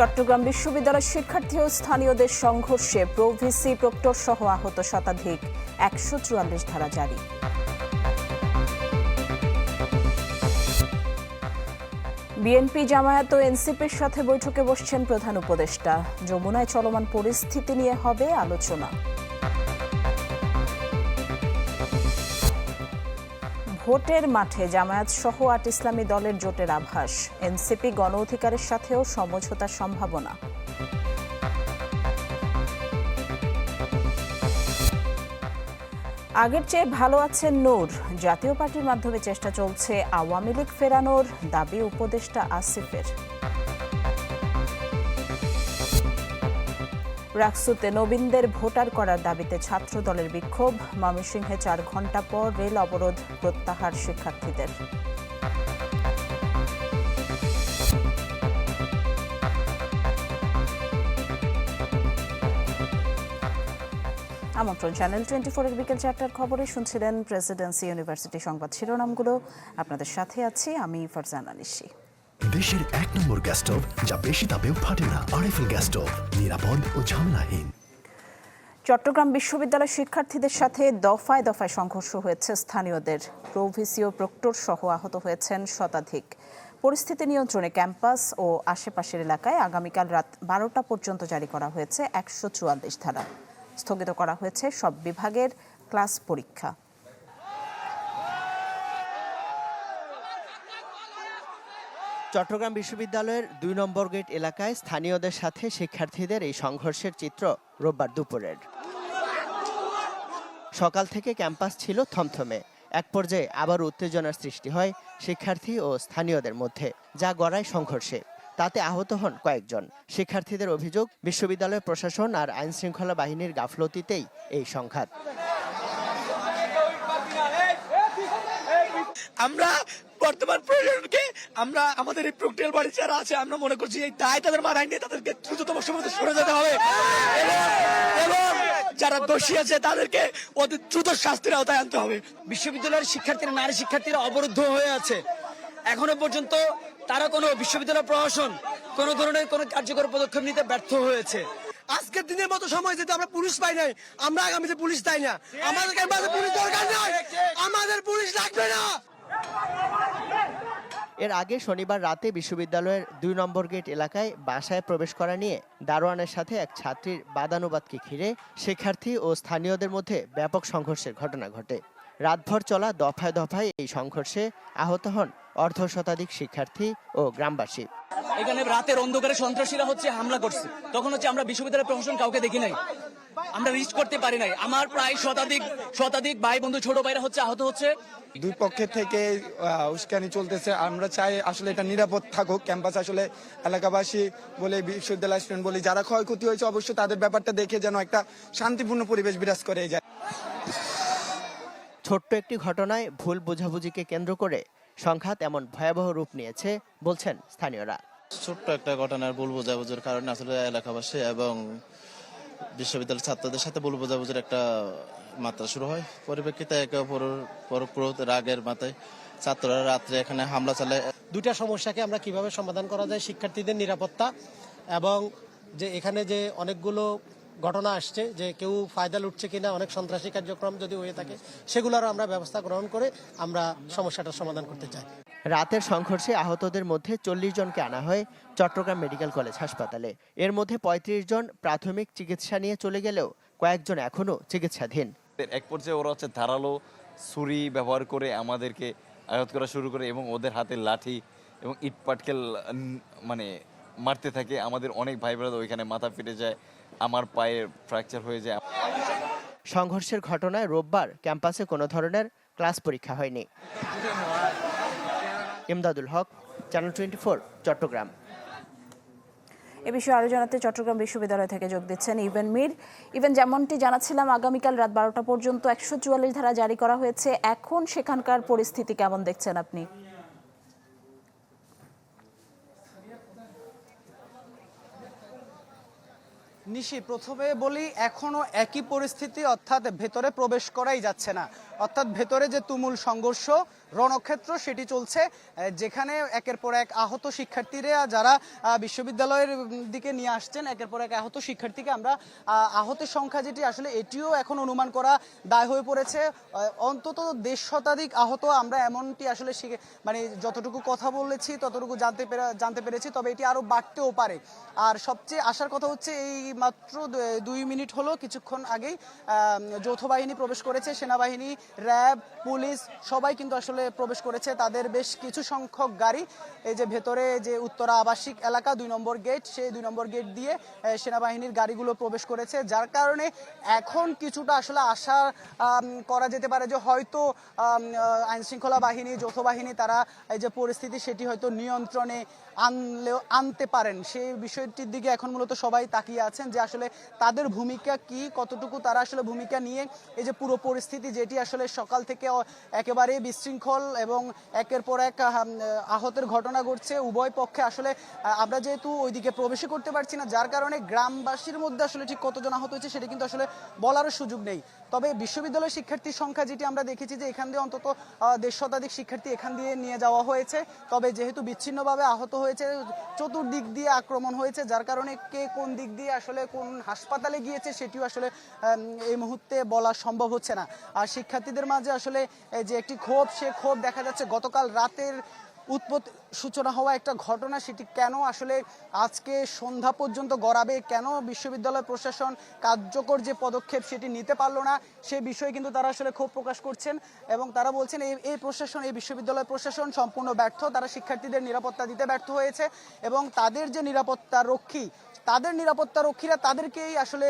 চট্টগ্রাম বিশ্ববিদ্যালয়ের শিক্ষার্থী ও স্থানীয়দের সংঘর্ষে প্রভিসি প্রক্টর সহ আহত শতাধিক। একশো চুয়াল্লিশ ধারা জারি। বিএনপি জামায়াত ও এনসিপির সাথে বৈঠকে বসছেন প্রধান উপদেষ্টা। যমুনায় চলমান পরিস্থিতি নিয়ে হবে আলোচনা। ভোটের মাঠে জামায়াত সহ আট ইসলামী দলের জোটের আভাস। এনসিপি গণ অধিকারের সাথেও সমঝোতার সম্ভাবনা। আগের চেয়ে ভালো আছেন নূর। জাতীয় পার্টির মাধ্যমে চেষ্টা চলছে আওয়ামী লীগ ফেরানোর, দাবি উপদেষ্টা আসিফের। রাকসুতে নবীনদের ভোটার করার দাবিতে ছাত্র দলের বিক্ষোভ। ময়মনসিংহে চার ঘণ্টা পর রেল অবরোধ প্রত্যাহার শিক্ষার্থীদের। আমন্ত্রণ চ্যানেল টোয়েন্টি ফোরের বিকেল চারটার খবরে শুনছিলেন প্রেসিডেন্সি ইউনিভার্সিটি সংবাদ শিরোনামগুলো। আপনাদের সাথে আছি আমি ফারজানা নিশি। দেশের এক নম্বর গ্যাস স্টোভ যা বেশি তাপেও ফাটে না। আরএফএল গ্যাস স্টোভ নিরাপদ ও ঝামেলাহীন। চট্টগ্রাম বিশ্ববিদ্যালয় শিক্ষার্থীদের সাথে দফায় দফায় সংঘর্ষ হয়েছে স্থানীয়দের। প্রভিসি ও প্রক্টর সহ আহত হয়েছেন শতাধিক। পরিস্থিতি নিয়ন্ত্রণে ক্যাম্পাস ও আশেপাশের এলাকায় আগামীকাল রাত বারোটা পর্যন্ত জারি করা হয়েছে একশো চুয়াল্লিশ ধারা। স্থগিত করা হয়েছে সব বিভাগের ক্লাস পরীক্ষা। চট্টগ্রাম বিশ্ববিদ্যালয়ের দুই নম্বর গেট এলাকায় স্থানীয়দের সাথে শিক্ষার্থীদের এই সংঘর্ষের চিত্র রোববার দুপুরের। সকাল থেকে ক্যাম্পাস ছিল থমথমে। এক পর্যায়ে আবার উত্তেজনার সৃষ্টি হয় শিক্ষার্থী ও স্থানীয়দের মধ্যে, যা গড়ায় সংঘর্ষে। তাতে আহত হন কয়েকজন। শিক্ষার্থীদের অভিযোগ, বিশ্ববিদ্যালয় প্রশাসন আর আইন শৃঙ্খলা বাহিনীর গাফলতিতেই এই সংঘাত। আমরা বর্তমান প্রয়োজনকে আমরা আমাদের এই প্রক্রিয়ার বাড়ি যারা আছে, আমরা মনে করছি এই দায় তাদের মাথায় নিয়ে তাদেরকে দ্রুততম সময় সরে যেতে হবে। এবং যারা দোষী আছে, তাদেরকে অতি দ্রুত শাস্তির আওতায় আনতে হবে। বিশ্ববিদ্যালয়ের শিক্ষার্থীরা নারী শিক্ষার্থীরা অবরুদ্ধ হয়ে আছে। এখনও পর্যন্ত তারা কোনো বিশ্ববিদ্যালয় প্রশাসন কোনো ধরনের কোনো কার্যকর পদক্ষেপ নিতে ব্যর্থ হয়েছে। আজকের দিনের মতো সময় যেহেতু আমরা পুলিশ পাই নাই, আমরা আগামীতে পুলিশ চাই না? আমাদের পুলিশ দরকার নাই। আমাদের পুলিশ লাগবে না। এর আগে শনিবার রাতে বিশ্ববিদ্যালয়ের দুই নম্বর গেট এলাকায় বাসায় প্রবেশ করা নিয়ে দারোয়ানের সাথে এক ছাত্রীর বাদানুবাদকে ঘিরে শিক্ষার্থী ও স্থানীয়দের মধ্যে ব্যাপক সংঘর্ষের ঘটনা ঘটে। রাতভর চলা দফায় দফায় এই সংঘর্ষে আহত হন অর্ধ শতাধিক শিক্ষার্থী ও গ্রামবাসী। এখানে রাতের অন্ধকারে সন্ত্রাসীরা হচ্ছে হামলা করছে। তখন হচ্ছে আমরা বিশ্ববিদ্যালয় প্রশাসন কাউকে দেখি নাই। আমরা রিচ করতে পারি নাই। আমার প্রায় শতাধিক শতাধিক ভাই বন্ধু ছোট ভাইরা হচ্ছে আহত হচ্ছে। দুই পক্ষের থেকে উস্কানি চলতেছে। আমরা চাই আসলে এটা নিরাপদ থাকুক। ক্যাম্পাস আসলে এলাকাবাসী বলে বিশ্ববিদ্যালয় স্টুডেন্ট বলে যারা ক্ষয়ক্ষতি হয়েছে অবশ্যই তাদের ব্যাপারটা দেখে যেন একটা শান্তিপূর্ণ পরিবেশ বিরাজ করে এই জায়গায়। ছোট্ট একটি ঘটনায় ভুল বোঝাবুঝিকে কেন্দ্র করে সংঘাত এমন ভয়াবহ রূপ নিয়েছে বলছেন স্থানীয়রা। ছোট্ট একটা ঘটনার ভুল বোঝাবুঝির কারণে আসলে এলাকাবাসী এবং বিশ্ববিদ্যালয়ের ছাত্রদের সাথে ভুল বোঝাবুঝির একটা মাত্রা শুরু হয়। পরিপ্রেক্ষিতে একে অপরের পরস্পর রাগের মাথায় ছাত্ররা রাত্রে এখানে হামলা চালায়। দুইটা সমস্যাকে আমরা কীভাবে সমাধান করা যায়? শিক্ষার্থীদের নিরাপত্তা এবং যে এখানে যে অনেকগুলো ঘটনা আসছে যে কেউ ফায়দা লুটছে কিনা অনেক সন্ত্রাসী কার্যক্রম যদি হয়ে থাকে সেগুলোরও আমরা ব্যবস্থা গ্রহণ করে আমরা সমস্যাটার সমাধান করতে চাই। রাতের সংঘর্ষে আহতদের মধ্যে চল্লিশ জনকে আনা হয় চট্টগ্রাম মেডিকেল কলেজ হাসপাতালে। এর মধ্যে ৩৫ জন প্রাথমিক চিকিৎসা নিয়ে চলে গেলেও কয়েকজন এখনও চিকিৎসাধীন। এক পর্যায়ে ওরা হচ্ছে ধারালো ছুরি ব্যবহার করে আমাদেরকে আঘাত করা শুরু করে এবং ওদের হাতে লাঠি এবং ইট পাটকেল মানে মারতে থাকে। আমাদের অনেক ভাই বোনেরা ওইখানে মাথা ফেটে যায়। আমার পায়ে ফ্র্যাকচার হয়ে যায়। সংঘর্ষের ঘটনায় রোববার ক্যাম্পাসে কোনো ধরনের ক্লাস পরীক্ষা হয়নি। Imdadul Haque channel twenty Chattogram. এ বিষয়ে আরও জানাতে চট্টগ্রাম বিশ্ববিদ্যালয় থেকে যোগ দিচ্ছেন ইভেন মির। ইভেন যেমনটি জানাচ্ছিলাম আগামীকাল রাত বারোটা পর্যন্ত একশো চুয়াল্লিশ ধারা জারি করা হয়েছে। এখন সেখানকার পরিস্থিতি কেমন দেখছেন আপনি? নিশি, প্রথমে বলি এখনও একই পরিস্থিতি, অর্থাৎ ভেতরে প্রবেশ করাই যাচ্ছে না। অর্থাৎ ভেতরে যে তুমুল সংঘর্ষ, রণক্ষেত্র, সেটি চলছে যেখানে একের পর এক আহত শিক্ষার্থীরা যারা বিশ্ববিদ্যালয়ের দিকে নিয়ে আসছেন, একের পর এক আহত শিক্ষার্থীকে আমরা আহতের সংখ্যা যেটি, আসলে এটিও এখন অনুমান করা দায় হয়ে পড়েছে। অন্তত দেড় শতাধিক আহত আমরা এমনটি আসলে মানে যতটুকু কথা বলেছি, ততটুকু জানতে পেরে, জানতে পেরেছি, তবে এটি আরও বাড়তেও পারে। আর সবচেয়ে আসার কথা হচ্ছে এই মাত্র দুই মিনিট হলো, কিছুক্ষণ আগেই যৌথ বাহিনী প্রবেশ করেছে, সেনাবাহিনী, র্যাব, পুলিশ, সবাই কিন্তু আসলে প্রবেশ করেছে। তাদের বেশ কিছু সংখ্যক গাড়ি, এই যে ভেতরে যে উত্তরা আবাসিক এলাকা, দুই নম্বর গেট, সেই দুই নম্বর গেট দিয়ে সেনাবাহিনীর গাড়িগুলো প্রবেশ করেছে, যার কারণে এখন কিছুটা আসলে আশা করা যেতে পারে যে হয়তো আইন শৃঙ্খলা বাহিনী, যৌথ বাহিনী, তারা এই যে পরিস্থিতি, সেটি হয়তো নিয়ন্ত্রণে আনলেও, আনতে পারেন। সেই বিষয়টির দিকে এখন মূলত সবাই তাকিয়ে আছেন যে আসলে তাদের ভূমিকা কি, কতটুকু তারা আসলে ভূমিকা নিয়ে, এই যে পুরো পরিস্থিতি যেটি আসলে সকাল থেকে একেবারে বিশৃঙ্খল এবং একের পর এক আহতের ঘটনা ঘটছে, উভয় পক্ষে আসলে আমরা যেহেতু ওইদিকে প্রবেশই করতে পারছি না, যার কারণে গ্রামবাসীর মধ্যে আসলে ঠিক কতজন আহত হয়েছে সেটা কিন্তু আসলে বলারও সুযোগ নেই। তবে বিশ্ববিদ্যালয়ের শিক্ষার্থীর সংখ্যা যেটি আমরা দেখেছি যে এখান দিয়ে অন্তত দেড় শতাধিক শিক্ষার্থী এখান দিয়ে নিয়ে যাওয়া হয়েছে। তবে যেহেতু বিচ্ছিন্নভাবে আহত হয়েছে, চতুর্দিক দিয়ে আক্রমণ হয়েছে, যার কারণে কে কোন দিক দিয়ে আসলে কোন হাসপাতালে গিয়েছে সেটিও আসলে এই মুহূর্তে বলা সম্ভব হচ্ছে না। আর শিক্ষার্থীদের মাঝে আসলে যে একটি ক্ষোভ, সে ক্ষোভ দেখা যাচ্ছে গতকাল রাতের উৎপত্তি সূচনা হওয়া একটা ঘটনা, সেটি কেন আসলে আজকে সন্ধ্যা পর্যন্ত গড়াবে? কেন বিশ্ববিদ্যালয় প্রশাসন কার্যকর যে পদক্ষেপ সেটি নিতে পারল না? সে বিষয়ে কিন্তু তারা আসলে ক্ষোভ প্রকাশ করছেন এবং তারা বলছেন, এই এই প্রশাসন, এই বিশ্ববিদ্যালয় প্রশাসন সম্পূর্ণ ব্যর্থ। তারা শিক্ষার্থীদের নিরাপত্তা দিতে ব্যর্থ হয়েছে এবং তাদের যে নিরাপত্তা রক্ষী তাদের নিরাপত্তা রক্ষীরা তাদেরকেই আসলে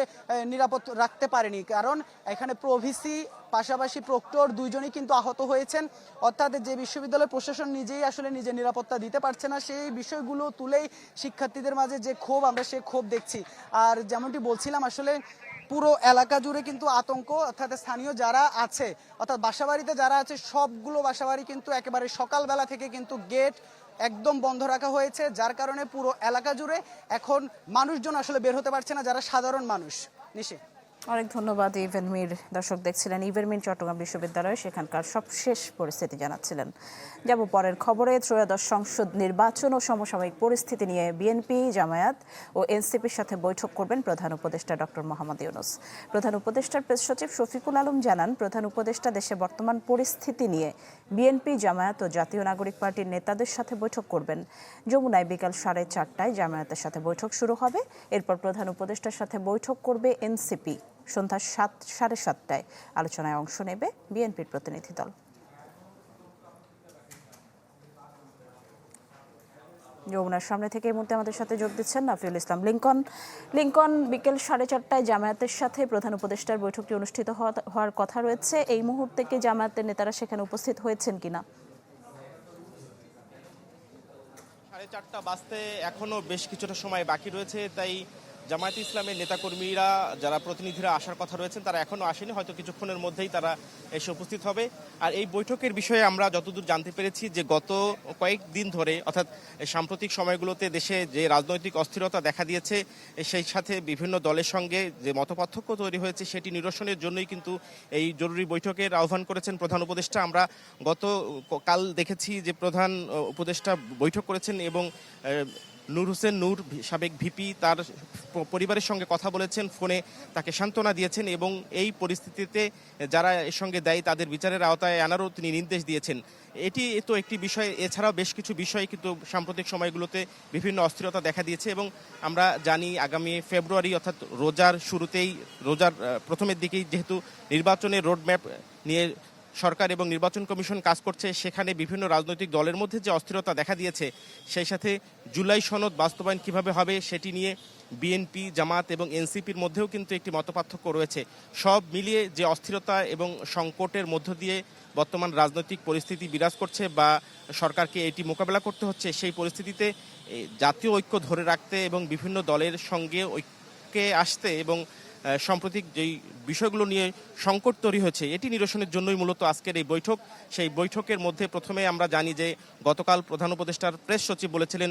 নিরাপদ রাখতে পারেনি। কারণ এখানে প্রভিসি, পাশাপাশি প্রক্টর দুইজনই কিন্তু আহত হয়েছেন। অর্থাৎ যে বিশ্ববিদ্যালয় প্রশাসন নিজেই আসলে নিজের নিরাপত্তা দিতে পারছে না, সেই বিষয়গুলো তুলেই শিক্ষার্থীদের মাঝে যে ক্ষোভ, আমরা সে ক্ষোভ দেখছি। আর যেমনটি বলছিলাম, আসলে পুরো এলাকা জুড়ে কিন্তু আতঙ্ক, অর্থাৎ স্থানীয় যারা আছে, অর্থাৎ বাসাবাড়িতে যারা আছে, সবগুলো বাসাবাড়ি কিন্তু একেবারে সকালবেলা থেকে কিন্তু গেট একদম বন্ধ রাখা হয়েছে, যার কারণে পুরো এলাকা জুড়ে এখন মানুষজন আসলে বের হতে পারছে না, যারা সাধারণ মানুষ। নিশে অনেক ধন্যবাদ ইভেন মির। দর্শক দেখছিলেন ইভেন মির চট্টগ্রাম বিশ্ববিদ্যালয়ে সেখানকার সবশেষ পরিস্থিতি জানাচ্ছিলেন। যাব পরের খবরে, ত্রয়োদশ সংসদ নির্বাচন ও সমসাময়িক পরিস্থিতি নিয়ে বিএনপি জামায়াত ও এনসিপির সাথে বৈঠক করবেন প্রধান উপদেষ্টা ডক্টর মোহাম্মদ ইউনুস। প্রধান উপদেষ্টার প্রেস সচিব শফিকুল আলম জানান, প্রধান উপদেষ্টা দেশে বর্তমান পরিস্থিতি নিয়ে বিএনপি জামায়াত ও জাতীয় নাগরিক পার্টির নেতাদের সাথে বৈঠক করবেন। যমুনায় বিকাল সাড়ে চারটায় জামায়াতের সাথে বৈঠক শুরু হবে। এরপর প্রধান উপদেষ্টার সাথে বৈঠক করবে এনসিপি সন্ধ্যা সাত, সাড়ে সাতটায় আলোচনায় অংশ নেবে বিএনপির প্রতিনিধি দল। যমুনার সামনে থেকে এই মুহূর্তে আমাদের সাথে যোগ দিচ্ছেন নাফিউল ইসলাম লিঙ্কন। লিঙ্কন, বিকেল সাড়ে চারটায় জামায়াতের সাথে প্রধান উপদেষ্টার বৈঠকটি অনুষ্ঠিত হওয়া- হওয়ার কথা রয়েছে। এই মুহূর্তে কি জামায়াতের নেতারা সেখানে উপস্থিত হয়েছেন কিনা? সাড়ে চারটা বাজতে এখনও বেশ কিছুটা সময় বাকি রয়েছে, তাই জামায়াত ইসলামের নেতাকর্মীরা, যারা প্রতিনিধিরা আসার কথা রয়েছেন, তারা এখনও আসেনি। হয়তো কিছুক্ষণের মধ্যেই তারা এসে উপস্থিত হবে। আর এই বৈঠকের বিষয়ে আমরা যতদূর জানতে পেরেছি যে গত কয়েকদিন ধরে, অর্থাৎ সাম্প্রতিক সময়গুলোতে দেশে যে রাজনৈতিক অস্থিরতা দেখা দিয়েছে, সেই সাথে বিভিন্ন দলের সঙ্গে যে মতপার্থক্য তৈরি হয়েছে, সেটি নিরসনের জন্যই কিন্তু এই জরুরি বৈঠকের আহ্বান করেছেন প্রধান উপদেষ্টা। আমরা গত কাল দেখেছি যে প্রধান উপদেষ্টা বৈঠক করেছেন এবং নূর হোসেন নূর সাবেক ভিপি তার পরিবারের সঙ্গে কথা বলেছেন, ফোনে তাকে সান্ত্বনা দিয়েছেন এবং এই পরিস্থিতিতে যারা এর সঙ্গে দেয় তাদের বিচারের আওতায় আনারও তিনি নির্দেশ দিয়েছেন। এটি তো একটি বিষয়, এছাড়াও বেশ কিছু বিষয় কিন্তু সাম্প্রতিক সময়গুলোতে বিভিন্ন অস্থিরতা দেখা দিয়েছে এবং আমরা জানি আগামী ফেব্রুয়ারি অর্থাৎ রোজার শুরুতেই, রোজার প্রথমের দিকেই যেহেতু নির্বাচনের রোডম্যাপ নিয়ে সরকার এবং নির্বাচন কমিশন কাজ করছে, সেখানে বিভিন্ন রাজনৈতিক দলের মধ্যে যে অস্থিরতা দেখা দিয়েছে, সেই সাথে জুলাই সনদ বাস্তবায়ন কীভাবে হবে সেটি নিয়ে বিএনপি জামাত এবং এনসিপির মধ্যেও কিন্তু একটি মতপার্থক্য রয়েছে। সব মিলিয়ে যে অস্থিরতা এবং সংকটের মধ্য দিয়ে বর্তমান রাজনৈতিক পরিস্থিতি বিরাজ করছে বা সরকারকে এটি মোকাবেলা করতে হচ্ছে, সেই পরিস্থিতিতে জাতীয় ঐক্য ধরে রাখতে এবং বিভিন্ন দলের সঙ্গে ঐক্যে আসতে এবং সাম্প্রতিক যেই বিষয়গুলো নিয়ে সংকট তৈরি হয়েছে, এটি নিরসনের জন্যই মূলত আজকের এই বৈঠক। সেই বৈঠকের মধ্যে প্রথমে আমরা জানি যে গতকাল প্রধান উপদেষ্টার প্রেস সচিব বলেছিলেন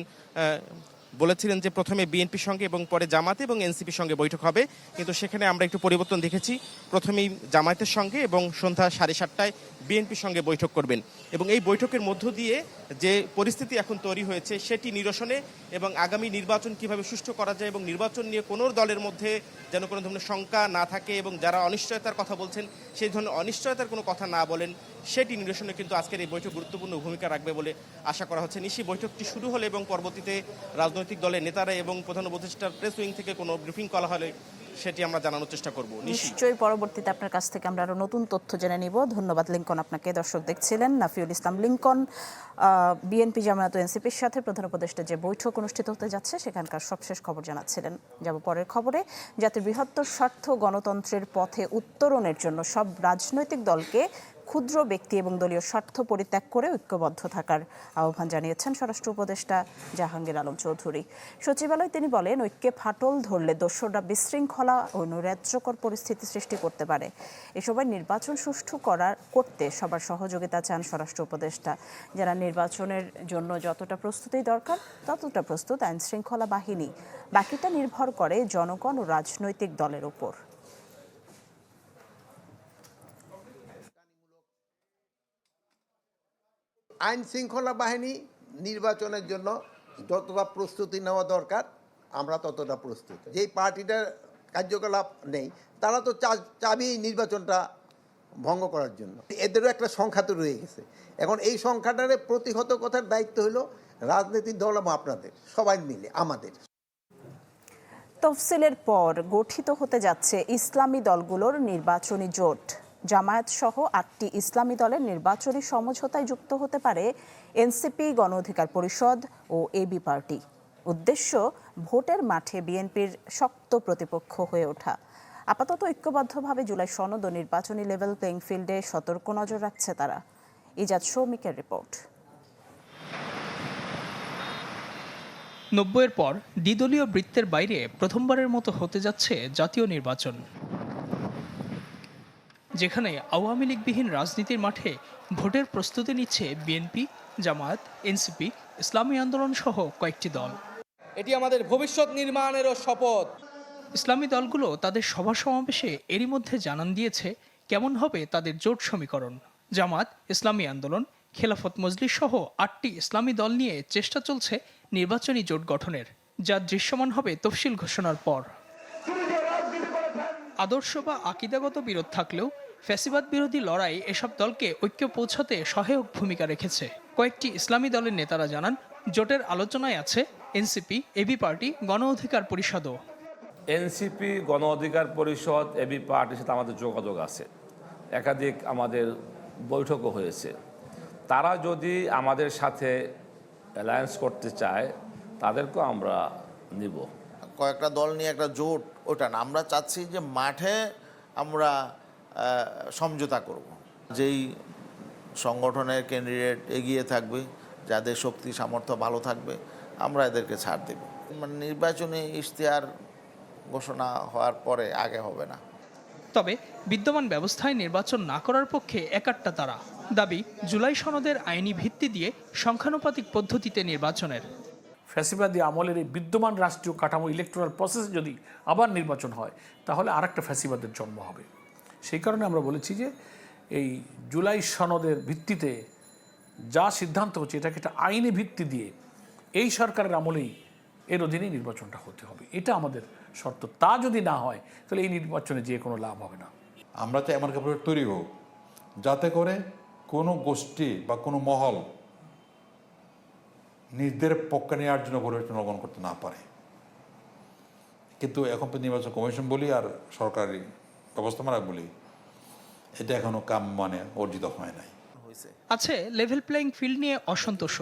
বলেছিলেন যে প্রথমে বিএনপির সঙ্গে এবং পরে জামাতে এবং এনসিপির সঙ্গে বৈঠক হবে। কিন্তু সেখানে আমরা একটু পরিবর্তন দেখেছি। প্রথমেই জামায়াতের সঙ্গে এবং সন্ধ্যা সাড়ে সাতটায় বিএনপির সঙ্গে বৈঠক করবেন। এবং এই বৈঠকের মধ্য দিয়ে যে পরিস্থিতি এখন তৈরি হয়েছে, সেটি নিরসনে এবং আগামী নির্বাচন কীভাবে সুষ্ঠু করা যায় এবং নির্বাচন নিয়ে কোনো দলের মধ্যে যেন কোনো ধরনের শঙ্কা না থাকে এবং যারা অনিশ্চয়তার কথা বলছেন, সেই ধরনের অনিশ্চয়তার কোনো কথা না বলেন, সেটি নিরসনে কিন্তু আজকের এই বৈঠক গুরুত্বপূর্ণ ভূমিকা রাখবে বলে আশা করা হচ্ছে। নিশি বৈঠকটি শুরু হলে এবং পরবর্তীতে রাজনৈতিক দলের নেতারা এবং প্রধান উপদেষ্টার প্রেস উইং থেকে কোনো ব্রিফিং করা হলে সেটি আমরা জানানোর চেষ্টা করব। নিশ্চয়ই পরবর্তীতে আপনার কাছ থেকে আমরা আরও নতুন তথ্য জেনে নিব। ধন্যবাদ লিঙ্কন আপনাকে। দর্শক দেখছিলেন নাফিউল ইসলাম লিঙ্কন বিএনপি জামায়াত এনসিপির সাথে প্রধান উপদেষ্টা যে বৈঠক অনুষ্ঠিত হতে যাচ্ছে সেখানকার সবশেষ খবর জানাচ্ছিলেন। যাব পরের খবরে, জাতির বৃহত্তর স্বার্থ গণতন্ত্রের পথে উত্তরণের জন্য সব রাজনৈতিক দলকে ক্ষুদ্র ব্যক্তি এবং দলীয় স্বার্থ পরিত্যাগ করে ঐক্যবদ্ধ থাকার আহ্বান জানিয়েছেন স্বরাষ্ট্র উপদেষ্টা জাহাঙ্গীর আলম চৌধুরী। সচিবালয় তিনি বলেন, ঐক্যে ফাটল ধরলে দস্যুরা বিশৃঙ্খলা ও নৈরাজ্যকর পরিস্থিতি সৃষ্টি করতে পারে। এ সময় নির্বাচন সুষ্ঠু করার, করতে সবার সহযোগিতা চান স্বরাষ্ট্র উপদেষ্টা। যারা নির্বাচনের জন্য যতটা প্রস্তুতি দরকার, ততটা প্রস্তুত আইন শৃঙ্খলা বাহিনী। বাকিটা নির্ভর করে জনগণ ও রাজনৈতিক দলের উপর আইন শৃঙ্খলা বাহিনী নির্বাচনের জন্য যতটা প্রস্তুতি নেওয়া দরকার, আমরা ততটা প্রস্তুত। যেই পার্টিটার কার্যকলাপ নেই, তারা তো চাবি নির্বাচনটা ভঙ্গ করার জন্য। এদেরও একটা সংখ্যা তো রয়ে গেছে। এখন এই সংখ্যাটারে প্রতিহত কথার দায়িত্ব হলো রাজনৈতিক দল এবং আপনাদের, সবাই মিলে, আমাদের। তফসিলের পর গঠিত হতে যাচ্ছে ইসলামী দলগুলোর নির্বাচনী জোট। জামায়াত সহ আটটি ইসলামী দলের নির্বাচনী সমঝোতায় যুক্ত হতে পারে এনসিপি গণ অধিকার পরিষদ ও এবি পার্টি। উদ্দেশ্য, ভোটের মাঠে বিএনপির শক্ত প্রতিপক্ষ হয়ে ওঠা। আপাতত ঐক্যবদ্ধভাবে জুলাই সনদ ও নির্বাচনী লেভেল প্লেইং ফিল্ডে সতর্ক নজর রাখছে তারা। ইজাদ সৌমিকের রিপোর্ট। নব্বইয়ের পর দ্বিদলীয় বৃত্তের বাইরে প্রথমবারের মতো হতে যাচ্ছে জাতীয় নির্বাচন। যেখানে আওয়ামী লীগবিহীন রাজনীতির মাঠে ভোটের প্রস্তুতি নিচ্ছে বিএনপি জামায়াত এনসিপি ইসলামী আন্দোলন সহ কয়েকটি দল। এটি আমাদের ভবিষ্যৎ নির্মাণেরও শপথ। ইসলামী দলগুলো তাদের সভা সমাবেশে এরই মধ্যে জানান দিয়েছে কেমন হবে তাদের জোট সমীকরণ। জামাত ইসলামী আন্দোলন খেলাফত মজলিস সহ আটটি ইসলামী দল নিয়ে চেষ্টা চলছে নির্বাচনী জোট গঠনের যা দৃশ্যমান হবে তফসিল ঘোষণার পর। আদর্শ বা আকিদাগত বিরোধ থাকলেও ফ্যাসিবাদ বিরোধী লড়াই এসব দলকে ঐক্য পৌঁছাতে সহায়ক ভূমিকা রেখেছে। কয়েকটি ইসলামী দলের নেতারা জানান জোটের আলোচনায় আছে এনসিপি এবি পার্টি গণ অধিকার পরিষদও। এনসিপি গণ অধিকার পরিষদ এবি পার্টির সাথে আমাদের যোগাযোগ আছে। একাধিক আমাদের বৈঠকও হয়েছে। তারা যদি আমাদের সাথে অ্যালায়েন্স করতে চায় তাদেরকেও আমরা নিব। কয়েকটা দল নিয়ে একটা জোট ওটা না। আমরা চাচ্ছি যে মাঠে আমরা সমঝোতা করব। যেই সংগঠনের ক্যান্ডিডেট এগিয়ে থাকবে যাদের শক্তি সামর্থ্য ভালো থাকবে আমরা এদেরকে ছাড় দেব। মানে নির্বাচনী ইশতেহার ঘোষণা হওয়ার পরে আগে হবে না। তবে বিদ্যমান ব্যবস্থায় নির্বাচন না করার পক্ষে একাট্টা তারা। দাবি জুলাই সনদের আইনি ভিত্তি দিয়ে সংখ্যানুপাতিক পদ্ধতিতে নির্বাচনের। ফ্যাসিবাদী আমলের এই বিদ্যমান রাষ্ট্রীয় কাঠামো ইলেকট্রাল প্রসেসে যদি আবার নির্বাচন হয় তাহলে আরেকটা ফ্যাসিবাদের জন্ম হবে। সেই কারণে আমরা বলেছি যে এই জুলাই সনদের ভিত্তিতে যা সিদ্ধান্ত হচ্ছে, এটাকে একটা আইনি ভিত্তি দিয়ে এই সরকারের আমলেই এর অধীনেই নির্বাচনটা হতে হবে। এটা আমাদের শর্ত। তা যদি না হয়, তাহলে এই নির্বাচনে যে কোনো লাভ হবে না। আমরা তো এমন কাপড় তৈরি হোক, যাতে করে কোনো গোষ্ঠী বা কোনো মহল নিজেদের পক্ষে নেওয়ার জন্য পরিবর্তন অবলম্বন করতে না পারে। কিন্তু এখন তো নির্বাচন কমিশন বলি আর সরকারি ব্যবস্থাপনা বলি এটা এখনও কাম মানে অর্জিত হয় নাই। আছে লেভেল প্লেইং ফিল্ড নিয়ে অসন্তোষ।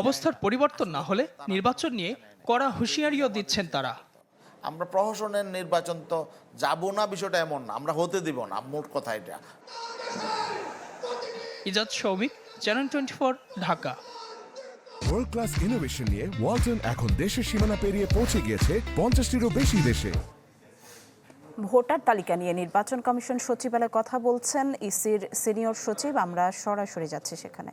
অবস্থার পরিবর্তন না হলে নির্বাচন নিয়ে কড়া হুঁশিয়ারিও দিচ্ছেন তারা। আমরা প্রহসনের নির্বাচন তো যাব না বিষয়টা এমন না। আমরা হতে দিব না মোট কথা এটা। Izad Soumik channel twenty Dhaka. World class innovation নিয়ে ওয়ালটন এখন দেশের সীমানা পেরিয়ে পৌঁছে গিয়েছে পঞ্চাশটিরও বেশি দেশে। ভোটার তালিকা নিয়ে নির্বাচন কমিশন সচিবালয়ে কথা বলছেন ইসির সিনিয়র সচিব। আমরা সরাসরি যাচ্ছি সেখানে।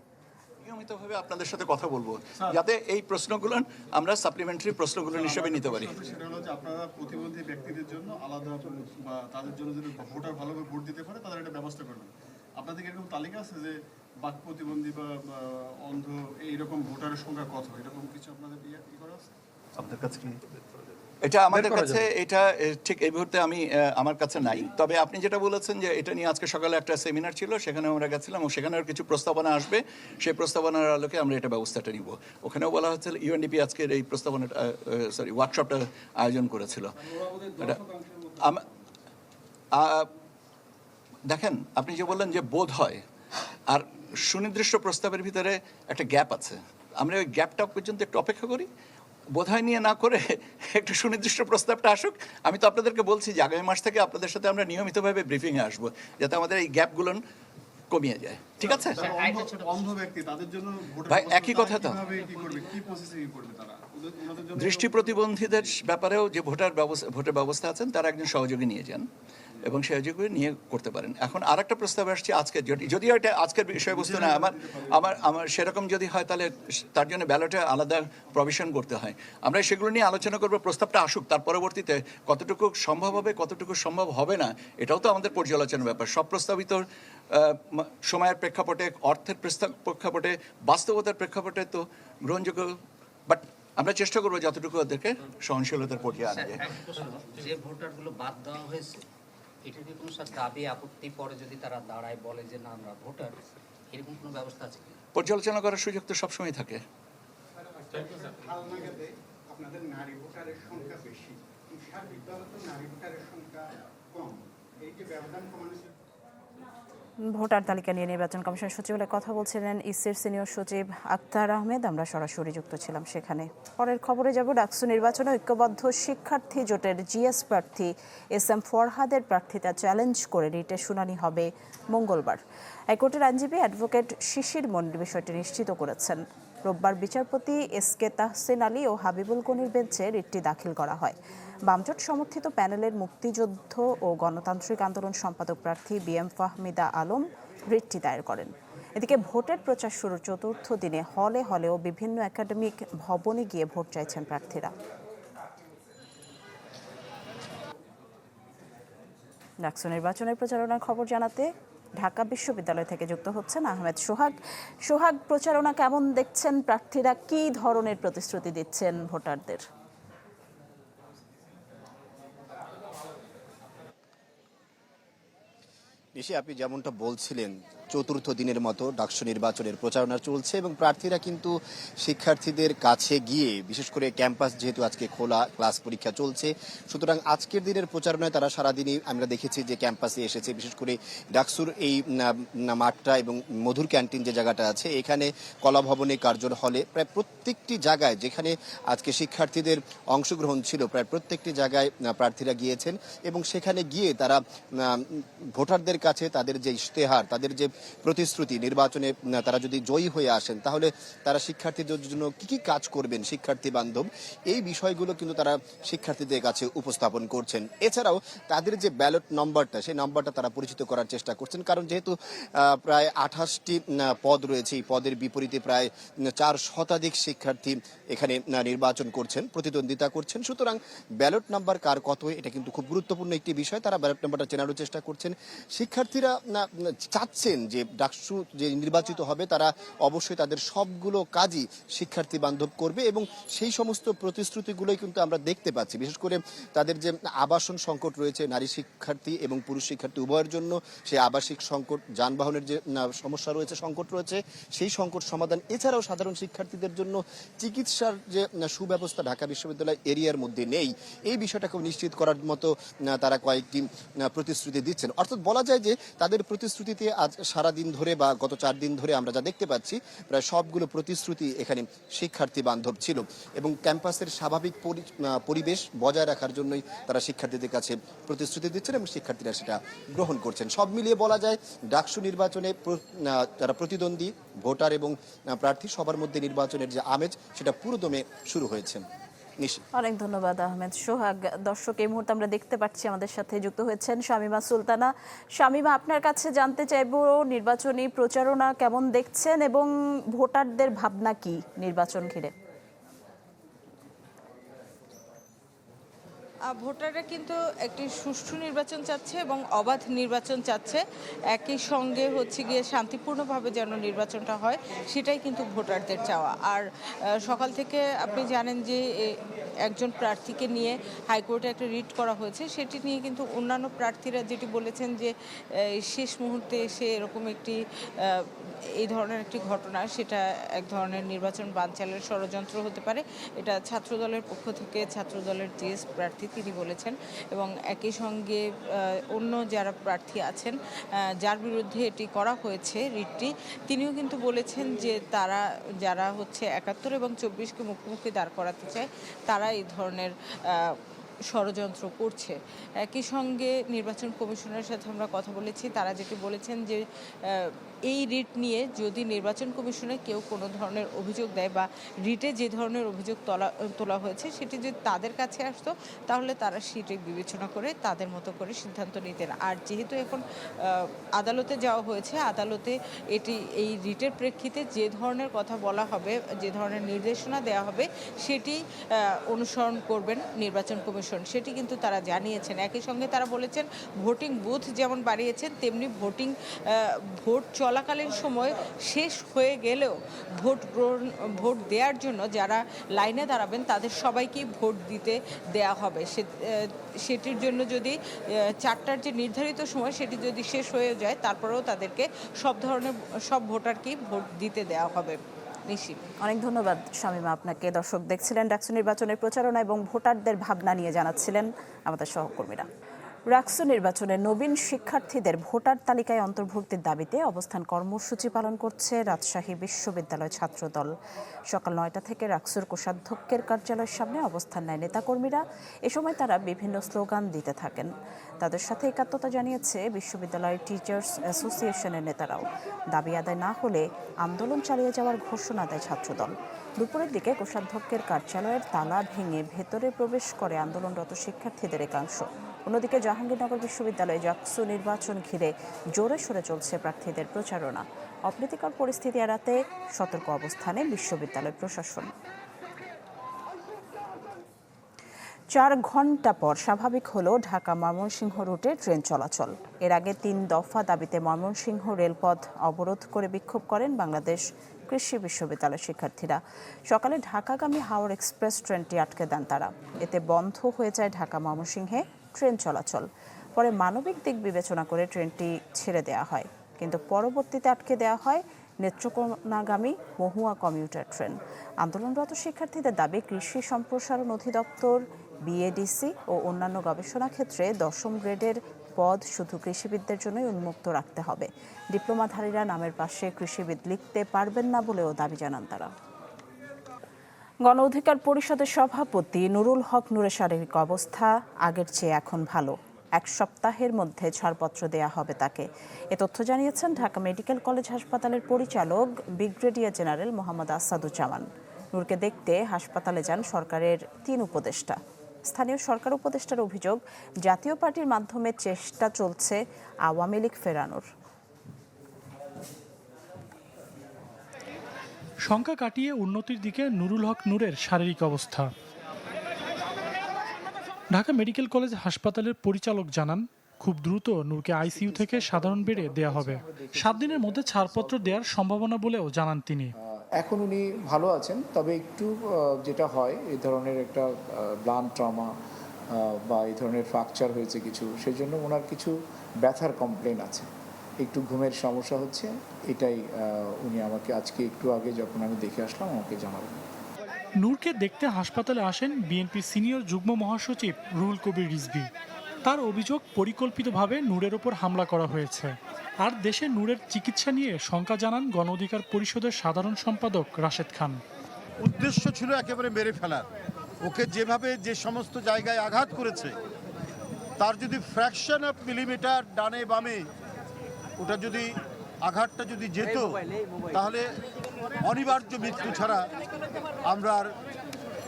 নিয়মিতভাবে আপনাদের সাথে কথা বলব যাতে এই প্রশ্নগুলো আমরা সাপ্লিমেন্টারি প্রশ্নগুলো হিসেবে নিতে পারি। সেটা হলো যে আপনারা প্রতিবন্ধী ব্যক্তিদের জন্য আলাদা বা তাদের জন্য যদি ভোটার ভালোভাবে ভোট দিতে পারে তাদের একটা ব্যবস্থা করবেন। আপনাদের এরকম তালিকা আছে যে বাক প্রতিবন্ধী বা অন্ধ এইরকম ভোটারের সংখ্যা কত? এরকম কিছু আপনাদের ইয়ে করা আছে? আপনার কাছে কি? এটা আমাদের কাছে এটা ঠিক এই মুহূর্তে আমি আমার কাছে নাই। তবে আপনি যেটা বলেছেন যে এটা নিয়ে আজকে সকালে একটা সেমিনার ছিল সেখানে আমরা গেছিলাম ও সেখানের কিছু প্রস্তাবনা আসবে। সেই প্রস্তাবনার আলোকে আমরা এটা ব্যবস্থাটা নিব। ওখানেও বলা হচ্ছে ইউএনডিপি আজকের এই প্রস্তাবনাটা সরি ওয়ার্কশপটা আয়োজন করেছিল। দেখেন আপনি যে বললেন যে বোধ হয় আর সুনির্দিষ্ট প্রস্তাবের ভিতরে একটা গ্যাপ আছে। আমরা ওই গ্যাপটা পর্যন্ত একটু অপেক্ষা করি। বোধহয় নিয়ে না করে একটু সুনির্দিষ্ট প্রস্তাবটা আসুক। আমি তো আপনাদেরকে বলছি যে আগামী মাস থেকে আপনাদের সাথে আমরা নিয়মিতভাবে ব্রিফিংয়ে আসব যাতে আমাদের এই গ্যাপগুলো কমিয়ে যায়। ঠিক আছে? যারা অন্ধ- অন্ধ ব্যক্তি তাদের জন্য ভোটার ভাই, একই কথা তো। কীভাবে কি করবে কি প্রসেসিং করবে তারা? ওদের- ওনাদের জন্য দৃষ্টি প্রতিবন্ধীদের ব্যাপারেও যে ভোটার ব্যবস্থা ভোটের ব্যবস্থা আছেন তারা একজন সহযোগী নিয়ে যান। এবং সহযোগী নিয়ে করতে পারেন। এখন আর একটা প্রস্তাব আসছে আজকে। যদি- এটা আজকের বিষয়বস্তু না, আমার আমার আমার সেরকম যদি হয় তাহলে তার জন্য ব্যালটে আলাদা প্রভিশন করতে হয়। আমরা সেগুলো নিয়ে আলোচনা করব, প্রস্তাবটা আসুক। তার পরবর্তীতে কতটুকু সম্ভব হবে, কতটুকু সম্ভব হবে না, এটাও তো আমাদের পর্যালোচনার ব্যাপার। সব প্রস্তাবিত সময়ের প্রেক্ষাপটে, অর্থের প্রেক্ষাপটে, বাস্তবতার প্রেক্ষাপটে তো গ্রহণযোগ্য। বাট আমরা চেষ্টা করব যতটুকু ওদেরকে সহনশীলতার পর্যায়ে আনা যায় যে ভোটারগুলো বাদ দেওয়া হয়েছে এটার কি কোনো স্যার দাবি আপত্তি পরে যদি তারা দাঁড়ায় বলে যে না আমরা ভোটার এরকম কোনো ব্যবস্থা আছে কি? পর্যালোচনা করার সুযোগ তো সবসময় থাকে। আপনাদের নারী ভোটারের সংখ্যা বেশি। সার্বিকভাবে তো নারী ভোটারের সংখ্যা কম। এই যে ব্যবধান কমানো ভোটার তালিকা নিয়ে নির্বাচন কমিশন সচিবালয়ে কথা বলছিলেন ইসির সিনিয়র সচিব আক্তার আহমেদ। আমরা সরাসরি যুক্ত ছিলাম সেখানে। পরের খবরে যাব ডাকসু নির্বাচনে ঐক্যবদ্ধ শিক্ষার্থী জোটের জিএস প্রার্থী এস এম ফরহাদের প্রার্থিতা চ্যালেঞ্জ করে রিটের শুনানি হবে মঙ্গলবার। হাইকোর্টের আইনজীবী অ্যাডভোকেট শিশির মন্ডি বিষয়টি নিশ্চিত করেছেন। রোববার বিচারপতি এস কে তাহসিন আলী ও হাবিবুল গনির বেঞ্চে রিটটি দাখিল করা হয়। বামজোট সমর্থিত প্যানেলের মুক্তিযুদ্ধ ও গণতান্ত্রিক আন্দোলন সম্পাদক প্রার্থী বি এম ফাহমিদা আলম রিটটি দায়ের করেন। এদিকে ভোটের প্রচার শুরুর চতুর্থ দিনে হলে হলেও বিভিন্ন একাডেমিক ভবনে গিয়ে ভোট চাইছেন প্রার্থীরা। ডাকসু নির্বাচনের প্রচারণার খবর জানাতে ঢাকা বিশ্ববিদ্যালয় থেকে যুক্ত হচ্ছেন আহমেদ সোহাগ। সোহাগ, প্রচারণা কেমন দেখছেন প্রার্থীরা? কী ধরনের প্রতিশ্রুতি দিচ্ছেন ভোটারদের? নিশি আপনি যেমনটা বলছিলেন চতুর্থ দিনের মতো ডাকসু নির্বাচনের প্রচারণা চলছে এবং প্রার্থীরা কিন্তু শিক্ষার্থীদের কাছে গিয়ে, বিশেষ করে ক্যাম্পাস যেহেতু আজকে খোলা, ক্লাস পরীক্ষা চলছে, সুতরাং আজকের দিনের প্রচারণায় তারা সারাদিনই আমরা দেখেছি যে ক্যাম্পাসে এসেছে, বিশেষ করে ডাকসুর এই মাঠটা এবং মধুর ক্যান্টিন যে জায়গাটা আছে, এখানে কলা ভবনে কার্জন হলে প্রায় প্রত্যেকটি জায়গায় যেখানে আজকে শিক্ষার্থীদের অংশগ্রহণ ছিল, প্রায় প্রত্যেকটি জায়গায় প্রার্থীরা গিয়েছেন এবং সেখানে গিয়ে তারা ভোটারদের কাছে তাদের যে ইশতেহার, তাদের যে প্রতিশ্রুতি নির্বাচনে তারা যদি জয়ী হয়ে আসেন, তাহলে তারা শিক্ষার্থীদের জন্য কি কি কাজ করবেন শিক্ষার্থী বান্ধব? এই বিষয়গুলো কিন্তু তারা শিক্ষার্থীদের কাছে উপস্থাপন করছেন। এছাড়াও তাদের যে ব্যালট নম্বরটা সেই নম্বরটা তারা পরিচিত করার চেষ্টা করছেন। কারণ যেহেতু প্রায় আঠাশটি পদ রয়েছে, এই পদের বিপরীতে প্রায় চার শতাধিক শিক্ষার্থী এখানে নির্বাচন করছেন, প্রতিদ্বন্দ্বিতা করছেন। সুতরাং ব্যালট নাম্বার কার কত, এটা কিন্তু খুব গুরুত্বপূর্ণ একটি বিষয়। তারা ব্যালট নাম্বারটা চেনারও চেষ্টা করছেন। শিক্ষার্থীরা চাচ্ছেন যে ডাকসু যে নির্বাচিত হবে, তারা অবশ্যই তাদের সবগুলো কাজই শিক্ষার্থী বান্ধব করবে এবং সেই সমস্ত প্রতিশ্রুতিগুলোই কিন্তু আমরা দেখতে পাচ্ছি। বিশেষ করে তাদের যে আবাসন সংকট রয়েছে, নারী শিক্ষার্থী এবং পুরুষ শিক্ষার্থী উভয়ের জন্য সেই আবাসিক সংকট, যানবাহনের যে সমস্যা রয়েছে, সংকট রয়েছে, সেই সংকট সমাধান। এছাড়াও সাধারণ শিক্ষার্থীদের জন্য চিকিৎসার যে সুব্যবস্থা ঢাকা বিশ্ববিদ্যালয় এরিয়ার মধ্যে নেই, এই বিষয়টাকে নিশ্চিত করার মতো তারা কয়েকটি প্রতিশ্রুতি দিচ্ছেন। অর্থাৎ বলা যায় যে তাদের প্রতিশ্রুতিতে আজ সারা দিন ধরে বা গত চার দিন ধরে আমরা যা দেখতে পাচ্ছি, প্রায় সবগুলো প্রতিশ্রুতি এখানে শিক্ষার্থী বান্ধব ছিল এবং ক্যাম্পাসের স্বাভাবিক পরি- পরিবেশ বজায় রাখার জন্যই তারা শিক্ষার্থীদের কাছে প্রতিশ্রুতি দিচ্ছেন এবং শিক্ষার্থীরা সেটা গ্রহণ করছেন। সব মিলিয়ে বলা যায়, ডাকসু নির্বাচনে তারা প্রতিদ্বন্দ্বী, ভোটার এবং প্রার্থী সবার মধ্যে নির্বাচনের যে আমেজ, সেটা পুরোদমে শুরু হয়েছে। অনেক ধন্যবাদ, আহমেদ সোহাগ। দর্শক, এই মুহূর্তে আমরা দেখতে পাচ্ছি আমাদের সাথে যুক্ত হয়েছেন শামিমা সুলতানা। শামিমা, আপনার কাছে জানতে চাইব, নির্বাচনী প্রচারণা কেমন দেখছেন এবং ভোটারদের ভাবনা কি নির্বাচন ঘিরে? ভোটাররা কিন্তু একটি সুষ্ঠু নির্বাচন চাচ্ছে এবং অবাধ নির্বাচন চাচ্ছে। একই সঙ্গে হচ্ছে গিয়ে শান্তিপূর্ণভাবে যেন নির্বাচনটা হয়, সেটাই কিন্তু ভোটারদের চাওয়া। আর সকাল থেকে আপনি জানেন যে একজন প্রার্থীকে নিয়ে হাইকোর্টে একটা রিট করা হয়েছে। সেটি নিয়ে কিন্তু অন্যান্য প্রার্থীরা যেটি বলেছেন যে শেষ মুহূর্তে এসে এরকম একটি এই ধরনের একটি ঘটনা, সেটা এক ধরনের নির্বাচন বানচালের ষড়যন্ত্র হতে পারে। এটা ছাত্রদলের পক্ষ থেকে, ছাত্রদলের জিএস প্রার্থী তিনি বলেছেন এবং একই সঙ্গে অন্য যারা প্রার্থী আছেন যার বিরুদ্ধে এটি করা হয়েছে রিটটি, তিনিও কিন্তু বলেছেন যে তারা, যারা হচ্ছে একাত্তর এবং চব্বিশকে মুখোমুখি দাঁড় করাতে চায়, তারা এই ধরনের ষড়যন্ত্র করছে। একই সঙ্গে নির্বাচন কমিশনের সাথে আমরা কথা বলেছি। তারা যেটি বলেছেন যে এই রিট নিয়ে যদি নির্বাচন কমিশনে কেউ কোনো ধরনের অভিযোগ দেয় বা রিটে যে ধরনের অভিযোগ তোলা তোলা হয়েছে সেটি যদি তাদের কাছে আসতো, তাহলে তারা সেটি বিবেচনা করে তাদের মতো করে সিদ্ধান্ত নিতেন। আর যেহেতু এখন আদালতে যাওয়া হয়েছে, আদালতে এটি, এই রিটের প্রেক্ষিতে যে ধরনের কথা বলা হবে, যে ধরনের নির্দেশনা দেওয়া হবে, সেটি অনুসরণ করবেন নির্বাচন কমিশন সেটি কিন্তু তারা জানিয়েছেন। একই সঙ্গে তারা বলেছেন, ভোটিং বুথ যেমন বাড়িয়েছেন, তেমনি ভোটিং ভোট চলাকালীন সময় শেষ হয়ে গেলেও ভোট গ্রহণ, ভোট দেওয়ার জন্য যারা লাইনে দাঁড়াবেন, তাদের সবাইকেই ভোট দিতে দেয়া হবে। সে সেটির জন্য যদি চারটার যে নির্ধারিত সময়, সেটি যদি শেষ হয়ে যায়, তারপরেও তাদেরকে সব ধরনের, সব ভোটারকেই ভোট দিতে দেওয়া হবে। অনেক ধন্যবাদ শামিমা আপনাকে। দর্শক দেখছিলেন ডাকসু নির্বাচনের প্রচারণা এবং ভোটারদের ভাবনা নিয়ে জানাচ্ছিলেন আমাদের সহকর্মীরা। রাকসু নির্বাচনে নবীন শিক্ষার্থীদের ভোটার তালিকায় অন্তর্ভুক্তির দাবিতে অবস্থান কর্মসূচি পালন করছে রাজশাহী বিশ্ববিদ্যালয় ছাত্রদল। সকাল নয়টা থেকে রাকসুর কোষাধ্যক্ষের কার্যালয়ের সামনে অবস্থান নেয় নেতাকর্মীরা। এ সময় তারা বিভিন্ন স্লোগান দিতে থাকেন। তাদের সাথে একাত্মতা জানিয়েছে বিশ্ববিদ্যালয়ের টিচার্স অ্যাসোসিয়েশনের নেতারাও। দাবি আদায় না হলে আন্দোলন চালিয়ে যাওয়ার ঘোষণা দেয় ছাত্রদল। দুপুরের দিকে কোষাধ্যক্ষের কার্যালয়ের তালা ভেঙে ভেতরে প্রবেশ করে আন্দোলনরত শিক্ষার্থীদের একাংশ। অন্যদিকে জাহাঙ্গীরনগর বিশ্ববিদ্যালয়ে জাকসু নির্বাচন ঘিরে জোরে সরে চলছে প্রার্থীদের প্রচারণা। অপ্রীতিকর পরিস্থিতি এড়াতে সতর্ক অবস্থানে বিশ্ববিদ্যালয় প্রশাসন। চার ঘণ্টা পর স্বাভাবিক হলো ঢাকা ময়মনসিংহ রুটে ট্রেন চলাচল। এর আগে তিন দফা দাবিতে ময়মনসিংহ রেলপথ অবরোধ করে বিক্ষোভ করেন বাংলাদেশ কৃষি বিশ্ববিদ্যালয়ের শিক্ষার্থীরা। সকালে ঢাকাগামী হাওড় এক্সপ্রেস ট্রেনটি আটকে দেন তারা। এতে বন্ধ হয়ে যায় ঢাকা ময়মনসিংহে ট্রেন চলাচল। পরে মানবিক দিক বিবেচনা করে ট্রেনটি ছেড়ে দেওয়া হয়। কিন্তু পরবর্তীতে আটকে দেওয়া হয় নেত্রকোনাগামী মহুয়া কমিউটার ট্রেন। আন্দোলনরত শিক্ষার্থীদের দাবি, কৃষি সম্প্রসারণ অধিদপ্তর বিএডিসি ও অন্যান্য গবেষণা ক্ষেত্রে দশম গ্রেডের পদ শুধু কৃষিবিদদের জন্যই উন্মুক্ত রাখতে হবে। ডিপ্লোমাধারীরা নামের পাশে কৃষিবিদ লিখতে পারবেন না বলেও দাবি জানান তারা। গণ অধিকার পরিষদের সভাপতি নুরুল হক নূরের শারীরিক অবস্থা আগের চেয়ে এখন ভালো। এক সপ্তাহের মধ্যে ছাড়পত্র দেয়া হবে তাকে। এ তথ্য জানিয়েছেন ঢাকা মেডিকেল কলেজ হাসপাতালের পরিচালক, ব্রিগেডিয়ার জেনারেল মোহাম্মদ আসাদুজ্জামান। নূরকে দেখতে হাসপাতালে যান সরকারের তিন উপদেষ্টা। স্থানীয় সরকার উপদেষ্টার অভিযোগ, জাতীয় পার্টির মাধ্যমে চেষ্টা চলছে আওয়ামী লীগ ফেরানোর। শঙ্কা কাটিয়ে উন্নতির দিকে নুরুল হক নূরের শারীরিক অবস্থা। ঢাকা মেডিকেল কলেজ হাসপাতালের পরিচালক জানান, খুব দ্রুত নূরকে আইসিইউ থেকে সাধারণ বেডে দেওয়া হবে। সাত দিনের মধ্যে ছাড়পত্র দেওয়ার সম্ভাবনা বলেও জানান তিনি। এখন উনি ভালো আছেন, তবে একটু যেটা হয়, এই ধরনের একটা ব্লান ট্রমা বা এই ধরনের ফ্র্যাকচার হয়েছে কিছু সেই জন্য ওনার কিছু ব্যথার কমপ্লেন আছে। একটু ঘুমের সমস্যা হচ্ছে এটাই উনি আমাকে আজকে একটু আগে যখন আমি দেখে আসলাম আমাকে জানালেন। নূরকে দেখতে হাসপাতালে আসেন বিএনপি সিনিয়র যুগ্ম মহাসচিব রুহুল কবির রিজভি। তার অভিযোগ পরিকল্পিতভাবে নূরের ওপর হামলা করা হয়েছে। আর দেশে নূরের চিকিৎসা নিয়ে শঙ্কা জানান গণ অধিকার পরিষদের সাধারণ সম্পাদক রাশেদ খান। উদ্দেশ্য ছিল একেবারে মেরে ফেলার ওকে যেভাবে যে সমস্ত জায়গায় আঘাত করেছে তার যদি ফ্র্যাকশন অফ মিলিমিটার ডানে বামে ওটা যদি আঘাতটা যদি যেত তাহলে অনিবার্য মৃত্যু ছাড়া আমরা আর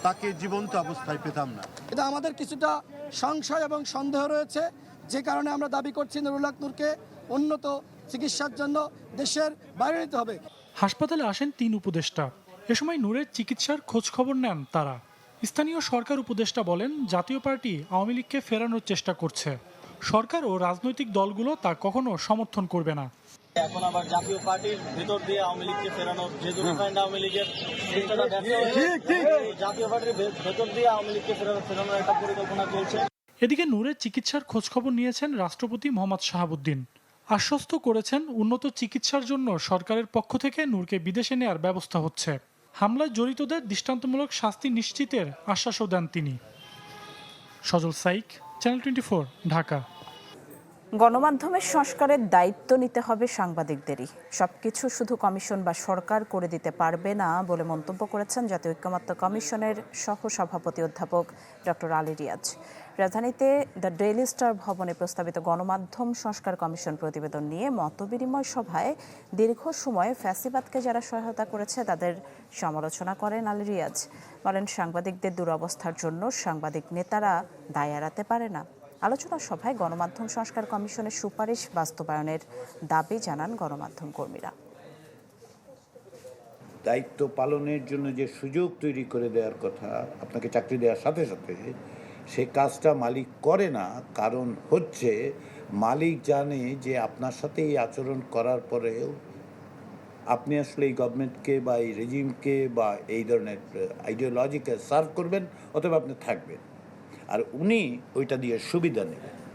তাকে জীবন্ত অবস্থায় পেতাম না। এটা আমাদের কিছুটা সংশয় এবং সন্দেহ রয়েছে যে কারণে আমরা দাবি করছি নুরুল নূরকে উন্নত চিকিৎসার জন্য দেশের বাইরে নিতে হবে। হাসপাতালে আসেন তিন উপদেষ্টা। এ সময় নূরের চিকিৎসার খোঁজ খবর নেন তারা। স্থানীয় সরকার উপদেষ্টা বলেন জাতীয় পার্টি আওয়ামী লীগকে ফেরানোর চেষ্টা করছে। সরকার ও রাজনৈতিক দলগুলো তা কখনো সমর্থন করবে না। এখন আবার জাতীয় পার্টির ভেতর দিয়ে আওয়ামী লীগকে ফেরানোর যেহেতু রিফাইন্ড আওয়ামী লীগের চেষ্টাটা ব্যর্থ হয়েছে, জাতীয় পার্টির ভেতর দিয়ে আওয়ামী লীগকে ফেরানোর ফেরানোর একটা পরিকল্পনা চলছে। এদিকে নূরের চিকিৎসার খোঁজখবর নিয়েছেন রাষ্ট্রপতি মোহাম্মদ শাহাবুদ্দিন। আশ্বস্ত করেছেন উন্নত চিকিৎসার জন্য সরকারের পক্ষ থেকে নূরকে বিদেশে নেয়ার ব্যবস্থা হচ্ছে। হামলায় জড়িতদের দৃষ্টান্তমূলক শাস্তি নিশ্চিতের আশ্বাসও দেন তিনি। Sajal Saik channel twenty Dhaka. গণমাধ্যমের সংস্কারের দায়িত্ব নিতে হবে সাংবাদিকদেরই। সবকিছু শুধু কমিশন বা সরকার করে দিতে পারবে না বলে মন্তব্য করেছেন জাতীয় ঐক্যমত্য কমিশনের সহ সভাপতি অধ্যাপক ডক্টর আলী রিয়াজ। রাজধানীতে দ্য ডেইলি স্টার ভবনে প্রস্তাবিত গণমাধ্যম সংস্কার কমিশন প্রতিবেদন নিয়ে মতবিনিময় সভায় দীর্ঘ সময় ফ্যাসিবাদকে যারা সহায়তা করেছে তাদের সমালোচনা করেন আলী রিয়াজ। বলেন, সাংবাদিকদের দুরবস্থার জন্য সাংবাদিক নেতারা দায় এড়াতে পারে না। আলোচনা সভায় গণমাধ্যম সংস্কার কমিশনের সুপারিশ বাস্তবায়নের দাবি জানান গণমাধ্যম কর্মীরা। দায়িত্ব পালনের জন্য যে সুযোগ তৈরি করে দেওয়ার কথা, আপনাকে চাকরি দেওয়ার সাথে সাথে সে কাজটা মালিক করে না, কারণ হচ্ছে মালিক জানে যে আপনার সাথে এই আচরণ করার পরেও আপনি আসলে এই গভর্নমেন্টকে বা এই রেজিমকে বা এই ধরনের আইডিওলজিকে সার্ভ করবেন অথবা আপনি থাকবেন। আর উনি ওইটা দিয়ে সুবিধা নেবেন।